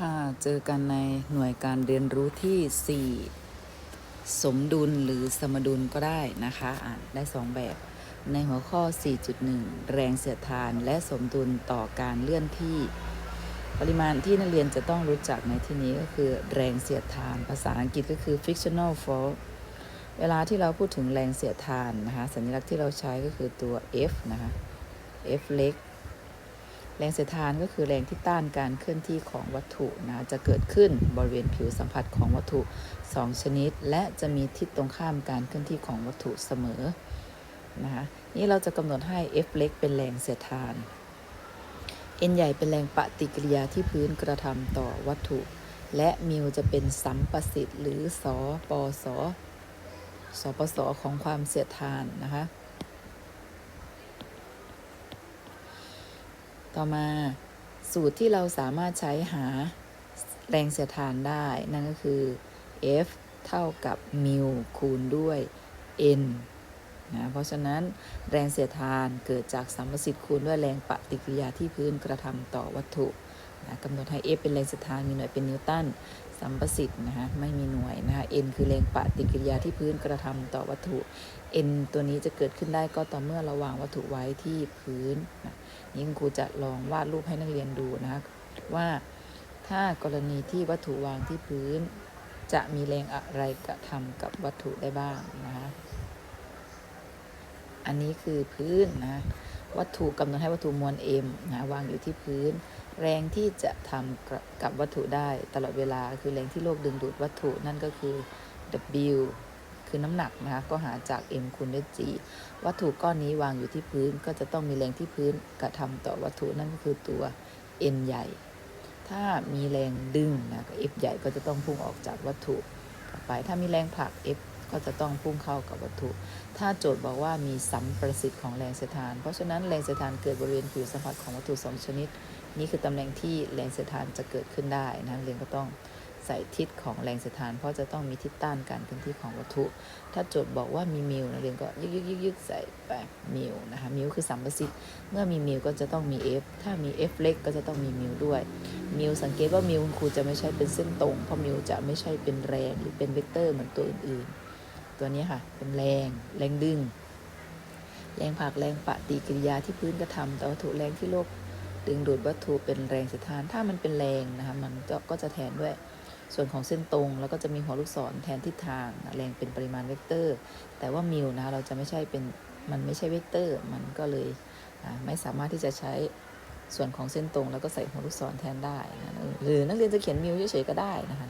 ค่ะเจอกันในหน่วยการเรียนรู้ที่ 4 สมดุลหรือสมดุลก็ได้นะคะอ่านได้ 2 แบบ ในหัวข้อ 4.1 แรงเสียดทานและสมดุลต่อการเลื่อนที่ ปริมาณที่นักเรียนจะต้องรู้จักในที่นี้ก็คือแรงเสียดทาน ภาษาอังกฤษก็คือ frictional force เวลาที่เราพูดถึงแรงเสียดทานนะคะสัญลักษณ์ที่เราใช้ก็คือตัว F นะคะ F เล็ก แรงเสียดทานก็คือแรงที่ต้านการเคลื่อนที่ของวัตถุนะจะเกิดขึ้นบริเวณผิวสัมผัสของวัตถุ 2 ชนิด และจะมีทิศตรงข้ามการเคลื่อนที่ของวัตถุเสมอนะคะนี่เราจะกำหนดให้ F เล็กเป็นแรงเสียดทาน N ใหญ่เป็นแรงปฏิกิริยาที่พื้นกระทำต่อวัตถุ และมิวจะเป็นสัมประสิทธิ์หรือสอปสสปสของความเสียดทานนะคะ ต่อมาสูตรที่เราสามารถใช้หาแรงเสียดทานได้ นั่นก็คือ F เท่ากับมิวคูณด้วย N นะ เพราะฉะนั้นแรงเสียดทานเกิดจากสัมประสิทธิ์คูณด้วยแรงปฏิกิริยาที่พื้นกระทำต่อวัตถุ นะกำหนดให้ F เป็นแรงสียดทานมีหน่วยเป็นนิวตันสัมประสิทธิ์นะคะไม่มีหน่วยนะคะ N คือแรงปฏิกิริยาที่พื้นกระทำต่อวัตถุ N ตัวนี้จะเกิดขึ้นได้ก็ต่อเมื่อเราวางวัตถุไว้ที่พื้นนะนี่คุณครูจะลองวาดรูปให้นักเรียนดูนะคะว่าถ้ากรณีที่วัตถุวางที่พื้น จะมีแรงอะไรกระทำกับวัตถุได้บ้างนะคะอันนี้คือพื้นนะ วัตถุกำหนดให้วัตถุมวล m นะวางอยู่ที่พื้น แรงที่จะทำกับวัตถุได้ตลอดเวลาคือแรงที่โลกดึงดูดวัตถุนั่นก็คือ W คือน้ำหนักนะคะก็หาจาก m คูณด้วย g วัตถุก้อนนี้วางอยู่ที่พื้นก็จะต้องมีแรงที่พื้นกระทำต่อวัตถุนั่นก็คือตัว n ใหญ่ ถ้ามีแรงดึงนะ F ใหญ่ก็จะต้องพุ่งออกจากวัตถุไป ถ้ามีแรงผลัก F ก็จะต้องพุ่งเข้ากับวัตถุ ถ้าโจทย์บอกว่ามีสัมประสิทธิ์ของแรงเสียดทาน เพราะฉะนั้นแรงเสียดทานเกิดบริเวณผิวสัมผัสของวัตถุสองชนิด นี่คือตำแหน่งที่แรงเสียดทานจะเกิดขึ้นได้นะเรียนก็ต้องใส่ทิศของแรงเสียดทาน เพราะจะต้องมีทิศต้านการเคลื่อนที่ของวัตถุ ถ้าโจทย์บอกว่ามีมิวนักเรียนก็ยึกยึกยึกยึกใส่ไปมิวนะคะมิวคือสัมประสิทธิ์ เมื่อมีมิวก็จะต้องมี F ถ้ามี F เล็กก็จะต้องมีมิวด้วยมิวสังเกตว่ามิวคุณครูจะไม่ใช่เป็นเส้นตรง เพราะมิวจะไม่ใช่เป็นแรงหรือเป็นเวกเตอร์เหมือนตัวอื่นๆ ตัวนี้ค่ะ เป็นแรง แรงดึง แรงผลักแรงปฏิกิริยาที่พื้นกระทำต่อวัตถุแรงที่โลกดึงดูดวัตถุเป็นแรงสียดทาน ถ้ามันเป็นแรงนะคะ มันก็จะแทนด้วยส่วนของเส้นตรง แล้วก็จะมีหัวลูกศรแทนทิศทาง แรงเป็นปริมาณเวกเตอร์ แต่ว่ามิวนะคะเราจะไม่ใช่เป็น มันไม่ใช่เวกเตอร์ มันก็เลยไม่สามารถที่จะใช้ส่วนของเส้นตรง แล้วก็ใส่หัวลูกศรแทนได้นะหรือนักเรียนจะเขียนมิวเฉยๆก็ได้นะคะ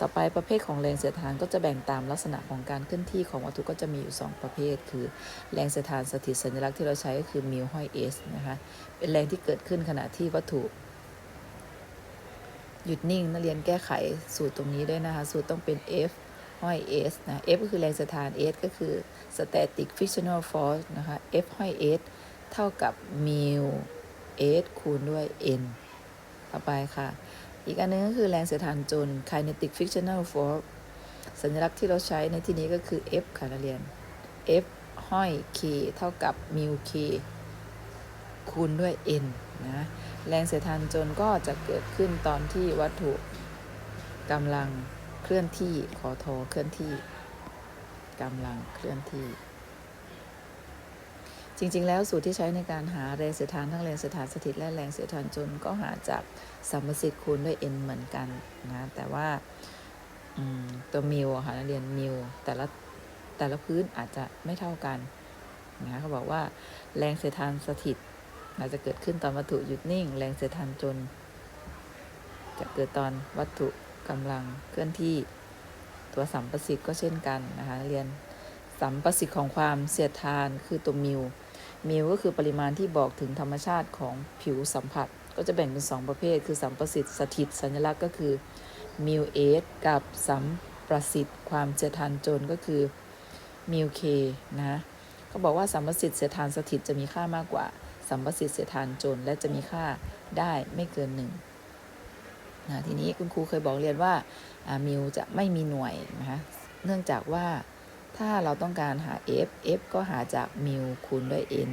ต่อไปประเภทของแรงเสียดทานก็จะแบ่งตามลักษณะของการเคลื่อนที่ของวัตถุก็จะมีอยู่ 2 ประเภท คือแรงเสียดทานสถิตสัญลักษณ์ที่เราใช้ก็คือมิวห้อยเอสนะคะเป็นแรงที่เกิดขึ้นขณะที่วัตถุหยุดนิ่งนักเรียนแก้ไขสูตรตรงนี้ด้วยนะคะ สูตรต้องเป็น F ห้อย S นะ F ก็คือแรงเสียดทาน S ก็คือ static frictional force นะคะ F ห้อย S เท่ากับ mu S คูณด้วย N ต่อไปค่ะ อีกอันนึงก็คือแรงเสียดทานจน kinetic frictional force สัญลักษณ์ที่เราใช้ในที่นี้ก็คือ F ค่ะนักเรียน F ห้อย K เท่ากับ mu K คูณด้วย N นะแรงเสียดทานจนก็จะเกิดขึ้นตอนที่วัตถุกำลังเคลื่อนที่ขอโทเคลื่อนที่กำลังเคลื่อนที่ จริง ๆ แล้วสูตรที่ใช้ในการหาแรงเสียดทานทั้งแรงเสียดทานสถิตและแรงเสียดทานจนก็หาจากสัมประสิทธิ์คูณด้วย n เหมือนกันนะแต่ว่าตัวมิวค่ะนักเรียนมิวแต่ละแต่ละพื้นอาจจะไม่เท่ากันนะเขาบอกว่าแรงเสียดทานสถิตอาจจะเกิดขึ้นตอนวัตถุหยุดนิ่ง แรงเสียดทานจน จะเกิดตอนวัตถุกำลังเคลื่อนที่ตัวสัมประสิทธิ์ก็เช่นกันนะคะเรียนสัมประสิทธิ์ของความเสียดทานคือตัวมิว มิวก็คือปริมาณที่บอกถึงธรรมชาติของผิวสัมผัส ก็จะแบ่งเป็น 2 ประเภท คือสัมประสิทธิ์สถิตสัญลักษณ์ก็คือมิวเอสกับสัมประสิทธิ์ความเสียดทานจนก็คือมิวเคนะเขาบอกว่าสัมประสิทธิ์เสียดทานสถิตจะมีค่ามากกว่า สัมประสิทธิ์เสียทานจน และจะมีค่าได้ไม่เกินหนึ่งนะทีนี้คุณครูเคยบอกเรียนว่ามิวจะไม่มีหน่วยนะคะเนื่องจากว่า ถ้าเราต้องการหา f f ก็หาจากมิวคูณด้วย n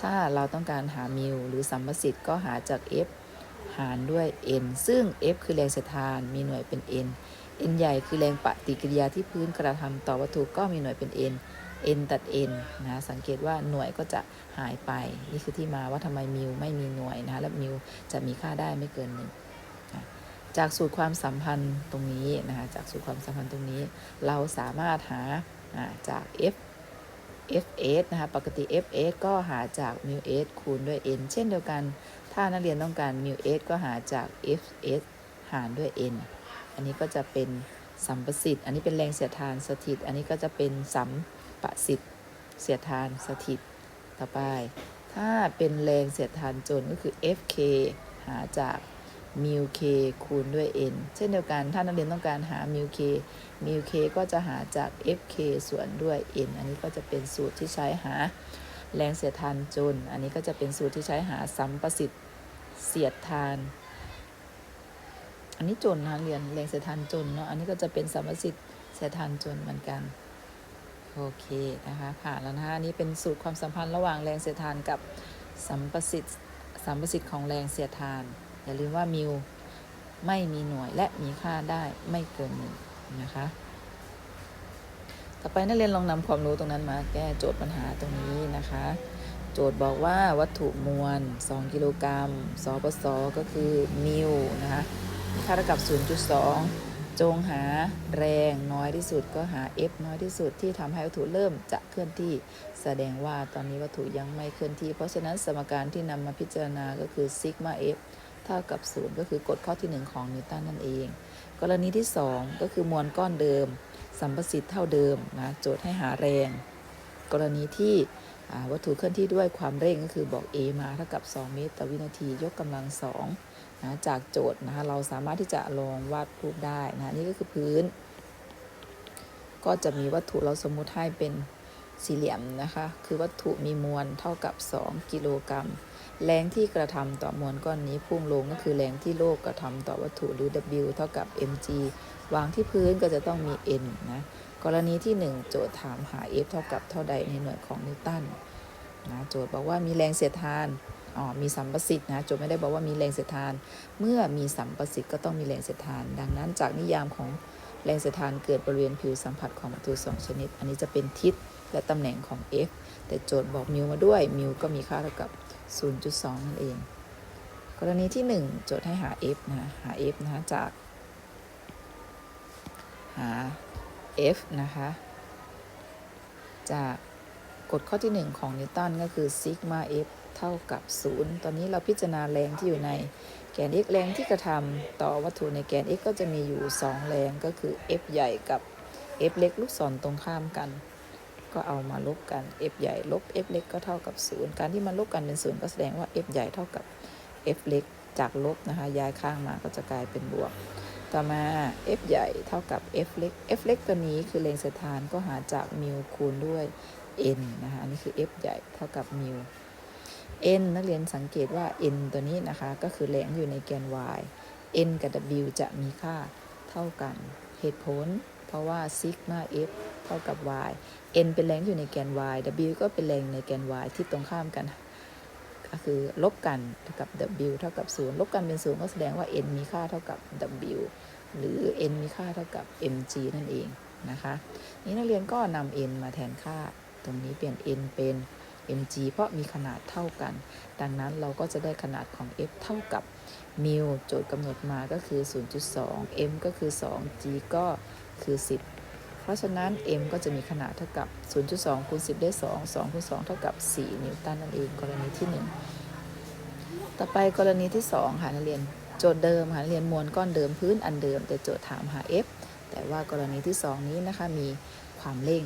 ถ้าเราต้องการหามิวหรือสัมประสิทธิ์ก็หาจาก f หารด้วย n ซึ่ง F คือแรงเสียดทานมีหน่วยเป็น n n ใหญ่คือแรงปฏิกิริยาที่พื้นกระทำต่อวัตถุก็มีหน่วยเป็น n n ตัด n นะสังเกตว่าหน่วยก็จะหายไป นี่คือที่มาว่าทำไมมิวไม่มีหน่วยนะและมิวจะมีค่าได้ไม่เกินหนึ่งจากสูตรความสัมพันธ์ตรงนี้นะคะจากสูตรความสัมพันธ์ตรงนี้ เราสามารถหา จาก f fs นะคะ ปกติ fs ก็หาจาก mu s คูณด้วย n เช่นเดียวกัน ถ้านักเรียนต้องการ mu s ก็หาจาก fs หารด้วย n อันนี้ก็จะเป็นสัมประสิทธิ์ อันนี้เป็นแรงเสียดทานสถิต อันนี้ก็จะเป็นสัมประสิทธิ์เสียดทานสถิต ต่อไป ถ้าเป็นแรงเสียดทานจนก็คือ fk หาจาก mu k คูณด้วย n เช่นเดียวกันถ้านักเรียนต้องการหา mu k mu k ก็จะหาจาก fk ส่วนด้วย n อันนี้ก็จะเป็นสูตรที่ใช้หาแรงเสียดทานจนอันนี้ก็จะเป็นสูตรที่ใช้หาสัมประสิทธิ์เสียดทาน อันนี้จนนะเรียนแรงเสียดทานจนเนาะอันนี้ก็จะเป็นสัมประสิทธิ์เสียดทานจนเหมือนกันโอเคนะคะผ่านแล้วนะคะนนี้เป็นสูตรความสัมพันธ์ระหว่างแรงเสียดทานกับสัมประสิทธิ์สัมประสิทธิ์ของแรงเสียดทาน อย่าลืมว่ามิวไม่มีหน่วยและมีค่าได้ไม่เกินหนึ่งนะคะ ต่อไปนักเรียนลองนำความรู้ตรงนั้นมาแก้โจทย์ปัญหาตรงนี้นะคะ โจทย์บอกว่าวัตถุมวล 2 กิโลกรัมสปสก็คือมิวนะคะมีค่าเท่ากับ 0.2 จงหาแรงน้อยที่สุดก็หา F น้อยที่สุดที่ทำให้วัตถุเริ่มจะเคลื่อนที่ แสดงว่าตอนนี้วัตถุยังไม่เคลื่อนที่ เพราะฉะนั้นสมการที่นำมาพิจารณาก็คือซิกมา F เท่ากับ 0 ก็คือกฎข้อที่ 1 ของนิวตันนั่นเอง กรณีที่ 2 ก็คือมวลก้อนเดิม สัมประสิทธิ์เท่าเดิมนะโจทย์ให้หาแรง กรณีที่วัตถุเคลื่อนที่ด้วยความเร่งก็คือบอก a มาเท่ากับ 2 เมตรต่อวินาทียกกำลัง2นะจากโจทย์นะคะเราสามารถที่จะลองวาดรูปได้นะนี่ก็คือพื้น ก็จะมีวัตถุเราสมมุติให้เป็นสี่เหลี่ยมนะคะ คือวัตถุมีมวลเท่ากับ 2 กิโลกรัม แรงที่กระทำต่อมวลก้อนนี้พุ่งลงก็คือแรงที่โลกกระทำต่อวัตถุหรือ W เท่ากับ mg วางที่พื้นก็จะต้องมี n นะ กรณีที่ 1 โจทย์ถามหา F เท่ากับเท่าใดในหน่วยของนิวตันนะโจทย์บอกว่ามีแรงเสียดทานอ๋อมีสัมประสิทธิ์นะโจทย์ไม่ได้บอกว่ามีแรงเสียดทาน เมื่อมีสัมประสิทธิ์ก็ต้องมีแรงเสียดทาน ดังนั้นจากนิยามของแรงเสียดทานเกิดบริเวณผิวสัมผัสของวัตถุสองชนิด อันนี้จะเป็นทิศและตำแหน่งของ F แต่โจทย์บอกมิวมาด้วยมิวก็มีค่าเท่ากับ 0.2 นั่นเอง กรณีที่ 1 โจทย์ให้หา F นะหา F นะจาก หา F นะคะ จากกฎข้อที่ 1 ของนิวตันก็คือซิกมา F เท่ากับ 0 ตอนนี้เราพิจารณาแรงที่อยู่ในแกน x แรงที่กระทำต่อวัตถุในแกน x ก็จะมีอยู่ 2 แรงก็คือ F ใหญ่กับ F เล็กลูกศรตรงข้ามกัน ก็เอามาลบกัน F ใหญ่ลบ F เล็กก็เท่ากับ 0 การที่มันลบกันเป็น 0 ก็แสดงว่า F ใหญ่เท่ากับ F เล็ก จากลบนะคะ ย้ายข้างมาก็จะกลายเป็นบวก ต่อมา F ใหญ่เท่ากับ F เล็ก F เล็กตัวนี้คือแรงเสียดทานก็หาจากมิวคูณด้วย n นะคะ อันนี้คือ F ใหญ่เท่ากับมิว n นักเรียนสังเกตว่า n ตัวนี้นะคะ ก็คือแรงอยู่ในแกน y n กับ w จะมีค่าเท่ากัน เหตุผล เพราะว่าซิกมา f เท่ากับ y n เป็นแรงอยู่ในแกน y w ก็เป็นแรงในแกน y ที่ตรงข้ามกันก็คือลบกันเท่ากับ w เท่ากับ 0 ลบกันเป็น 0 ก็แสดงว่า n มีค่าเท่ากับ w หรือ n มีค่าเท่ากับ mg นั่นเองนะคะ นี้นักเรียนก็นำ n มาแทนค่า ตรงนี้เปลี่ยน n เป็น mg เพราะมีขนาดเท่ากัน ดังนั้นเราก็จะได้ขนาดของ f เท่ากับมิวโจทย์กำหนดมาก็คือ 0.2 m ก็คือ 2 g ก็ คือ 10 เพราะฉะนั้น m ก็จะมีขนาดเท่ากับ 0.2คูณ10 ได้ 2 2คูณ2เท่ากับ 4 นิวตันนั่นเองกรณีที่ 1 ต่อไปกรณีที่2ค่ะนักเรียนโจทย์เดิมค่ะนักเรียนมวลก้อนเดิมพื้นอันเดิม แต่โจทย์ถามหา f แต่ว่ากรณีที่ 2 นี้นะคะมีความเร่ง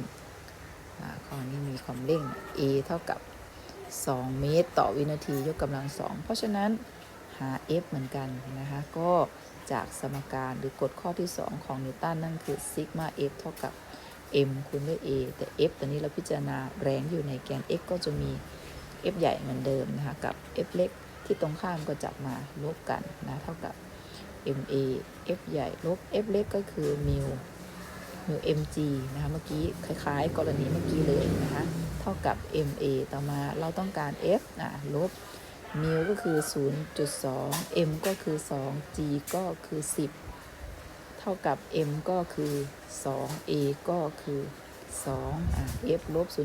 อ่าข้อนี้มีความเร่ง a เท่ากับ 2 เมตร ต่อวินาทียกกำลัง 2 เพราะฉะนั้นหา f เหมือนกันนะคะก็ จากสมการหรือกฎข้อที่ 2 ของนิวตันนั่นคือซิกมา f เท่ากับ m คูณด้วย a แต่ f ตอนนี้เราพิจารณาแรงอยู่ในแกน x ก็จะมี f ใหญ่เหมือนเดิมนะคะกับ f เล็กที่ตรงข้ามก็จับมาลบกันนะเท่ากับ ma f ใหญ่ลบ f เล็กก็คือมิวมิว mg นะคะเมื่อกี้คล้ายๆ กรณีเมื่อกี้เลยนะคะเท่ากับ ma ต่อมาเราต้องการ f นะลบ มิวก็คือ 0.2 m ก็คือ 2 g ก็คือ 10 เท่ากับ m ก็คือ 2 a ก็คือ 2 อะ f ลบ 0.2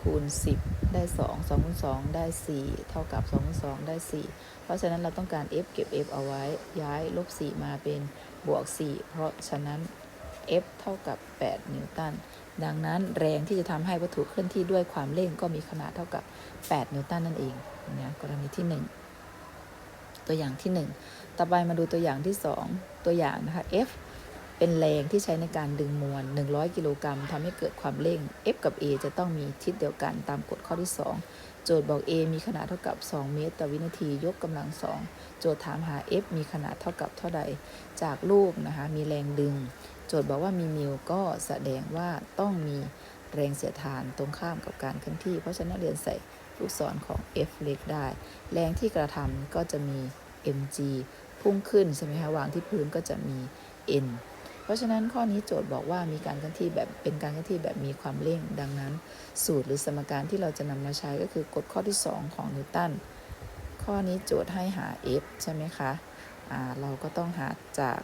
คูณ 10 ได้ 2 2คูณ2ได้ 4 เท่ากับ2คูณ2ได้ 4 เพราะฉะนั้นเราต้องการ f เก็บ f เอาไว้ย้ายลบ 4 มาเป็นบวก 4 เพราะฉะนั้น f เท่ากับ 8 นิวตัน ดังนั้นแรงที่จะทำให้วัตถุเคลื่อนที่ด้วยความเร่งก็มีขนาดเท่ากับ 8 นิวตันนั่นเองนะกรณีที่ 1 ตัวอย่างที่ 1 ต่อไปมาดูตัวอย่างที่ 2 ตัวอย่างนะคะ F เป็นแรงที่ใช้ในการดึงมวล 100 กิโลกรัมทำให้เกิดความเร่ง F กับ A จะต้องมีทิศเดียวกันตามกฎข้อที่ 2 โจทย์บอก A มีขนาดเท่ากับ 2 เมตรต่อวินาทียกกำลัง 2 โจทย์ถามหา F มีขนาดเท่ากับเท่าใด จากรูปนะคะมีแรงดึง จทย์บอกว่ามีมิวก็แสดงว่าต้องมีแรงเสียดทานตรงข้ามกับการเคลื่อนที่ เพราะฉะนั้นเรียนใส่ลูกศรของ F เล็กได้ แรงที่กระทำก็จะมี mg พุ่งขึ้นใช่ไหมคะวางที่พื้นก็จะมี n เพราะฉะนั้นข้อนี้โจทย์บอกว่ามีการเคลื่อนที่แบบเป็นการเคลื่อนที่แบบมีความเร่ง ดังนั้น สูตรหรือสมการที่เราจะนำมาใช้ก็คือกฎข้อที่ 2 ของนิวตันข้อนี้โจทย์ให้หา f ใช่ไหมคะเราก็ต้องหาจาก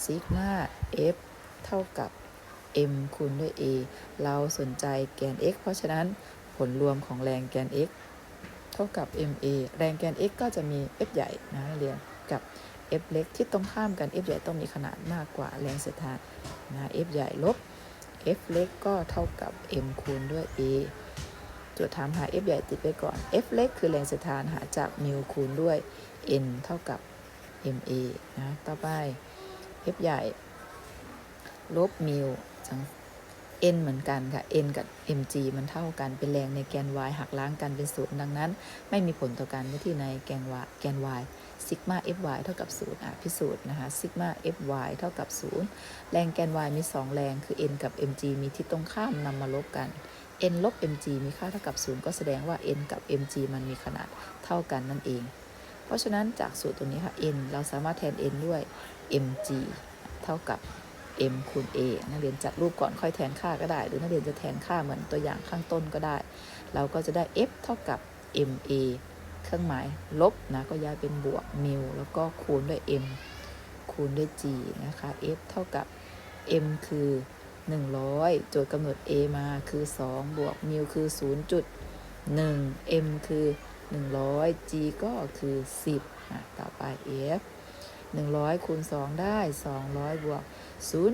ซิกมา f เท่ากับ m คูณด้วย a เราสนใจแกน x เพราะฉะนั้นผลรวมของแรงแกน x เท่ากับ ma แรงแกน x ก็จะมี f ใหญ่นะเรียนกับ f เล็กที่ตรงข้ามกัน f ใหญ่ต้องมีขนาดมากกว่าแรงเสียดทานนะ f ใหญ่ลบ f เล็กก็เท่ากับ m คูณด้วย a โจทย์ถามหา f ใหญ่ติดไปก่อน f เล็กคือแรงเสียดทานหาจากมิวคูณด้วย n เท่ากับ ma นะ ต่อไป f ใหญ่ ลบมิวจัง n เหมือนกันค่ะ n กับ mg มันเท่ากัน เป็นแรงในแกน y หักล้างกันเป็นศูนย์ดังนั้น ไม่มีผลต่อการเมื่อที่ในแกน y แกน y ซิกมา fy เท่ากับ0อะพิสูจน์นะคะซิกมา fy เท่ากับ0แรงแกน y มี 2 แรงคือ n กับ mg มีทิศตรงข้ามนำมาลบกัน n ลบ mg มีค่าเท่ากับ0ก็แสดงว่า n กับ mg มันมีขนาดเท่ากันนั่นเอง เพราะฉะนั้นจากสูตรตัวนี้ค่ะ n เราสามารถแทน n ด้วย mg เท่ากับ m คูณ a นักเรียนจัดรูปก่อนค่อยแทนค่าก็ได้ หรือนักเรียนจะแทนค่าเหมือนตัวอย่างข้างต้นก็ได้ เราก็จะได้ f เท่ากับ ma เครื่องหมายลบนะก็ย้ายเป็นบวกมิวแล้วก็คูณด้วย m คูณด้วย g นะคะ f เท่ากับ m คือ 100 โจทย์กำหนด a มาคือ 2 บวกมิวคือ 0.1 m คือ 100 g ก็คือ 10อะต่อไป f 100 คูณ 2 ได้ 200 บวก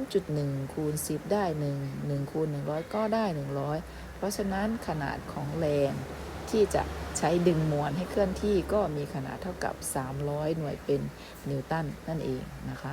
0.1 คูณ 10 ได้ 1 1 คูณ 100 ก็ได้ 100 เพราะฉะนั้นขนาดของแรงที่จะใช้ดึงมวลให้เคลื่อนที่ก็มีขนาดเท่ากับ 300 หน่วยเป็นนิวตันนั่นเองนะคะ